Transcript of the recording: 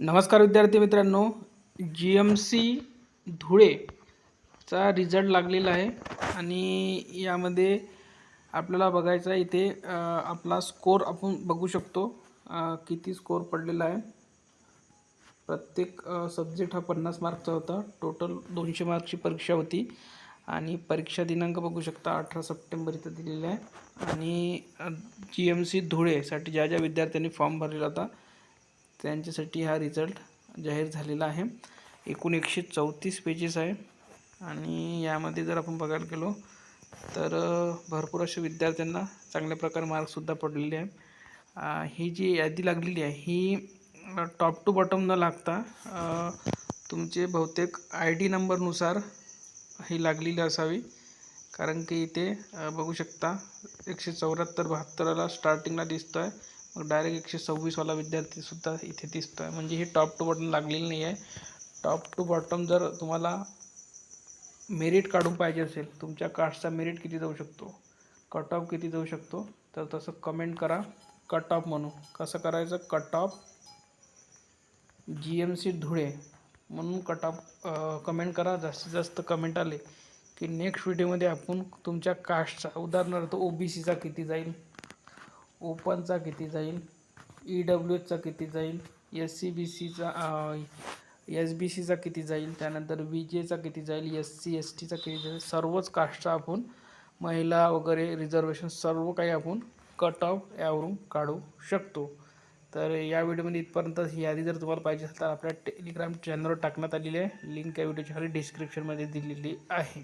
नमस्कार विद्यार्थी मित्रांनो. जी एम सी धुळेचा रिझल्ट लागलेला आहे. आणि यामध्ये आपल्याला बघायचा आहे इथे आपला स्कोर आपण बघू शकतो. किती स्कोर पडलेला आहे. प्रत्येक सब्जेक्ट हा पन्नास मार्कचा होता. टोटल दोनशे मार्कची परीक्षा होती. आणि परीक्षा दिनांक बघू शकता अठरा सप्टेंबर इथं दिलेला आहे. आणि जी एम सी धुळेसाठी ज्या ज्या विद्यार्थ्यांनी फॉर्म भरलेला होता त्यांच्यासाठी हा रिझल्ट जाहीर झालेला आहे. एकूण एकशे चौतीस पेजेस आहे. आणि यामध्ये जर आपण बघायला गेलो तर भरपूर अशा विद्यार्थ्यांना चांगल्या प्रकारे मार्क्ससुद्धा पडलेले आहे ही जी यादी लागलेली आहे ही टॉप टू बॉटम न लागता तुमचे बहुतेक आय डी नंबरनुसार ही लागलेली असावी. कारण की इथे बघू शकता एकशे चौऱ्याहत्तर बहात्तराला स्टार्टिंगला दिसतो आहे मग डायरेक्ट एकशे सव्वीसवाला विद्यार्थीसुद्धा इथे दिसतो आहे म्हणजे ही टॉप टू बॉटम लागलेली नाही आहे. टॉप टू बॉटम जर तुम्हाला मेरिट काढून पाहिजे असेल तुमच्या कास्टचा मेरिट किती जाऊ शकतो? कट ऑफ किती जाऊ शकतो? तर तसं कमेंट करा. कट ऑफ म्हणून. कसं करायचं? Cut off G M C Dhule म्हणून कट ऑफ कमेंट करा. जास्तीत जास्त कमेंट आले की नेक्स्ट व्हिडिओमध्ये आपण तुमच्या कास्टचा उदाहरणार्थ ओ बी सीचा किती जाईल? ओपनचा किती जाईल? ई डब्ल्यू एचचा किती जाईल? एस सी बी सीचा एस बी सीचा किती जाईल? त्यानंतर बी जेचा किती जाईल? एस सी एस टीचा किती जाईल? सर्वच कास्टचा आपण महिला वगैरे रिझर्वेशन सर्व काही आपण कट ऑफ यावरून काढू शकतो. तर या व्हिडिओमध्ये इथपर्यंत ही यादी जर तुम्हाला पाहिजे असेल तर आपल्या टेलिग्राम चॅनलवर टाकण्यात आलेली आहे. लिंक या व्हिडिओच्या खाली डिस्क्रिप्शनमध्ये दिलेली आहे.